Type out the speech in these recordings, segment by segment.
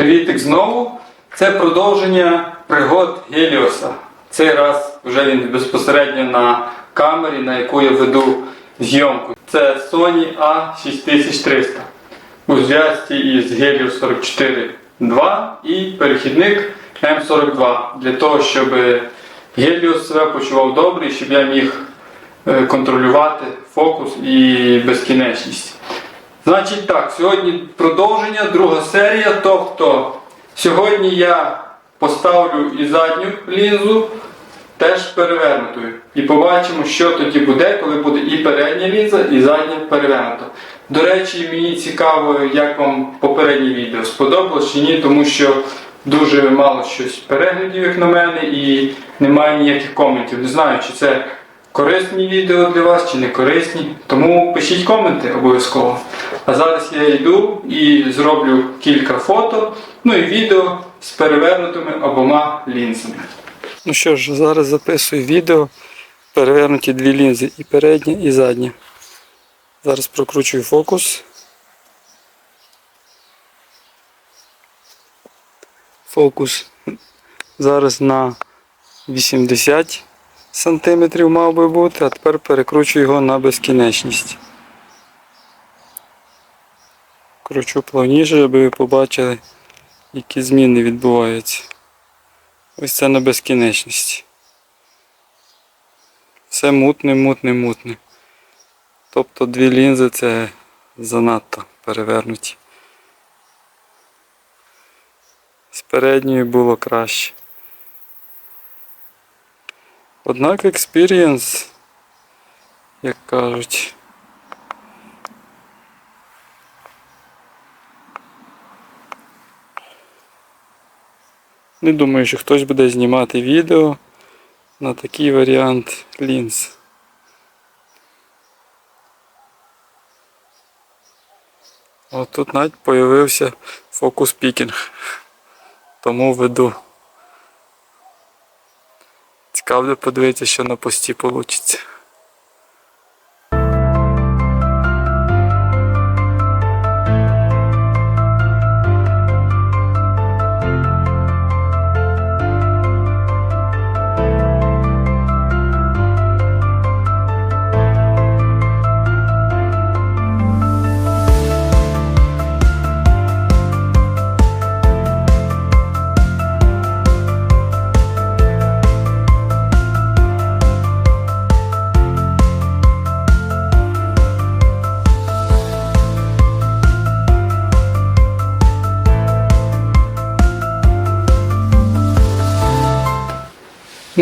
Привітик знову. Це продовження пригод Геліоса. Цей раз вже він безпосередньо на камері, на яку я веду зйомку. Це Sony A6300 у зв'язці із Helios 44.2 і перехідник M42 для того, щоб Helios себе почував добре і щоб я міг е, контролювати фокус і безкінечність. Значить так, сьогодні продовження, друга серія. Тобто сьогодні я поставлю і задню лінзу теж перевернутою. І побачимо, що тоді буде, коли буде і передня лінза, і задня перевернута. До речі, мені цікаво, як вам попереднє відео сподобалось чи ні, тому що дуже мало щось переглядів, як на мене, і немає ніяких коментів. Не знаю, чи це корисні відео для вас, чи не корисні. Тому пишіть коменти обов'язково. А зараз я йду і зроблю кілька фото, ну і відео з перевернутими обома лінзами. Ну що ж, зараз записую відео. Перевернуті дві лінзи і передня, і задня. Зараз прокручую фокус. Фокус зараз на 80 см мав би бути, а тепер перекручую його на безкінечність. Кручу плавніше, щоб ви побачили, які зміни відбуваються. Ось це на безкінечність. Все мутне, мутне, мутне. Тобто дві лінзи це занадто перевернуті. З передньою було краще. Однак експірієнс, як кажуть, не думаю, що хтось буде знімати відео на такий варіант лінз. От тут навіть появився фокус пікінг. Тому веду. Цікаво подивитися, що на пості вийде.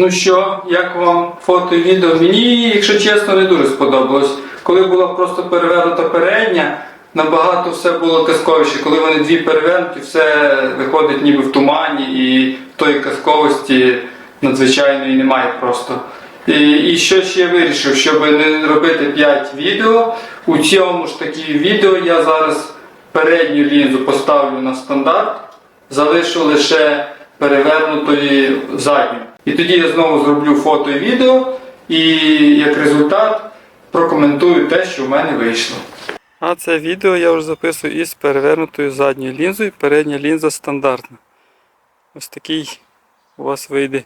Ну що, як вам фото і відео? Мені, якщо чесно, не дуже сподобалось. Коли була просто перевернута передня, набагато все було казковіше. Коли вони дві перевернуті, все виходить ніби в тумані і тої казковості надзвичайної немає просто. І, і що ще я вирішив, щоб не робити 5 відео, у цьому ж такі відео я зараз передню лінзу поставлю на стандарт, залишу лише перевернутої задню. І тоді я знову зроблю фото і відео, і як результат прокоментую те, що в мене вийшло. А це відео я вже записую із перевернутою задньою лінзою. Передня лінза стандартна. Ось такий у вас вийде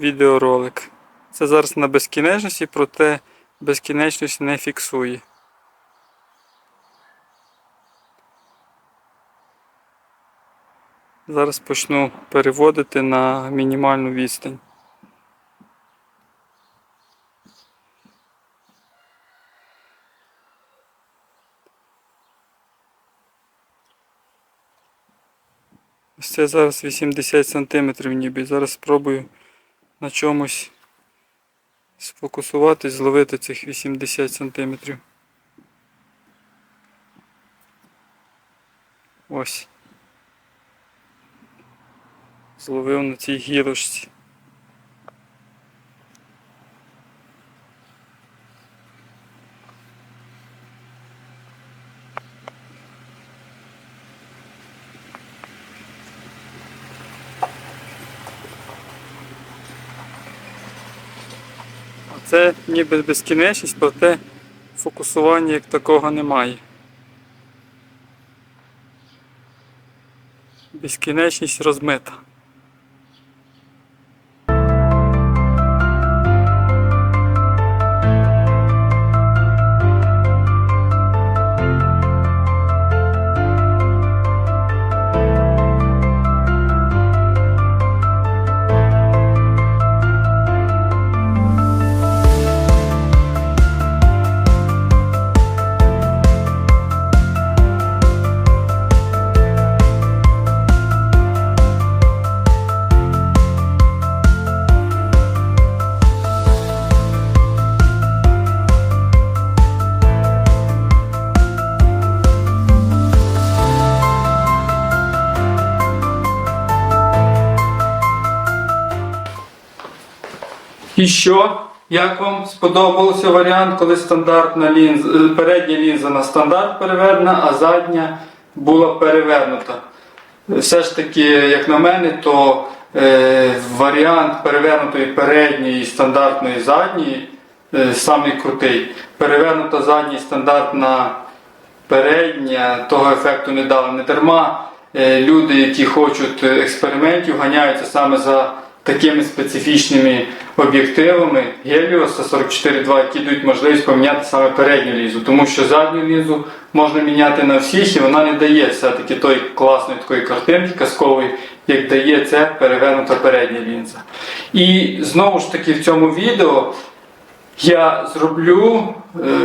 відеоролик. Це зараз на безкінечності, проте безкінечність не фіксує. Зараз почну переводити на мінімальну відстань. Це зараз 80 см ніби. Зараз спробую на чомусь сфокусуватись, зловити цих 80 см. Ось. Зловив на цій гілочці. Це ніби безкінечність, проте фокусування як такого немає. Безкінечність розмита. І що? Як вам сподобався варіант, коли стандартна лінза, е, передня лінза на стандарт переведена, а задня була перевернута? Все ж таки, як на мене, то е, варіант перевернутої передньої стандартної задньої е, самий крутий. Перевернута задня стандартна передня того ефекту не дала. Не дарма е, люди, які хочуть експериментів, ганяються саме за такими специфічними об'єктивами Helios 44.2, які дають можливість поміняти саме передню лінзу, тому що задню лінзу можна міняти на всіх, і вона не дає все-таки той класної такої картинки казкової, як дає це перевернута передня лінза. І знову ж таки в цьому відео я зроблю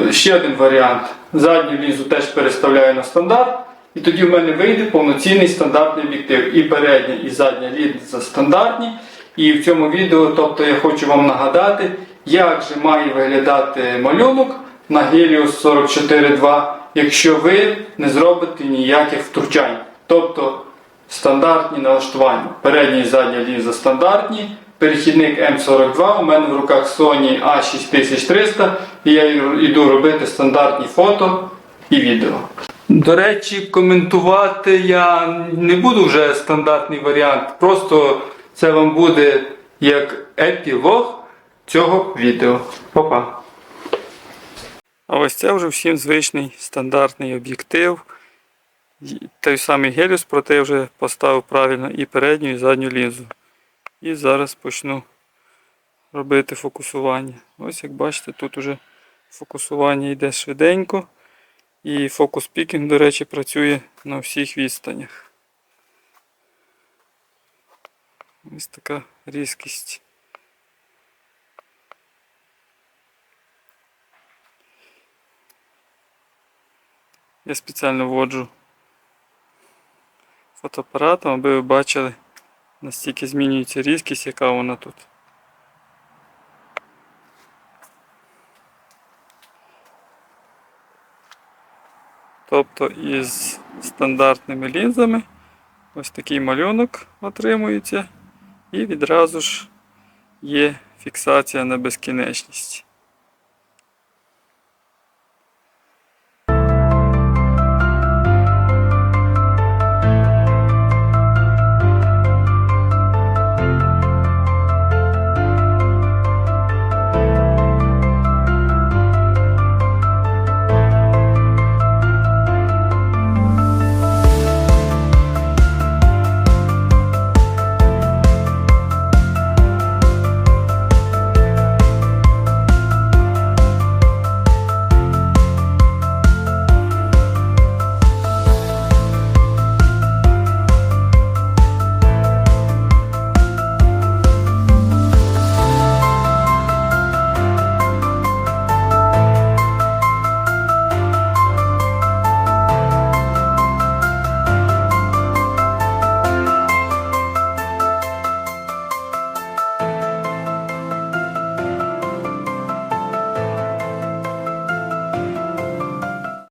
е, ще один варіант. Задню лінзу теж переставляю на стандарт, і тоді в мене вийде повноцінний стандартний об'єктив. І передня, і задня лінза стандартні. І в цьому відео, тобто я хочу вам нагадати, як же має виглядати малюнок на Helios 44.2, якщо ви не зробите ніяких втручань. Тобто стандартні налаштування. Передня і задня лінза стандартні. Перехідник М42, у мене в руках Sony A6300 і я йду робити стандартні фото і відео. До речі, коментувати я не буду вже стандартний варіант, просто це вам буде як епілог цього відео. Па-па! А ось це вже всім звичний стандартний об'єктив. Той самий Геліус, проте я вже поставив правильно і передню, і задню лінзу. І зараз почну робити фокусування. Ось як бачите, тут уже фокусування йде швиденько. І фокус пікінг, до речі, працює на всіх відстанях. Ось така різкість. Я спеціально вводжу фотоапаратом, аби ви бачили, настільки змінюється різкість, яка вона тут. Тобто із стандартними лінзами ось такий малюнок отримується і відразу ж є фіксація на безкінечність.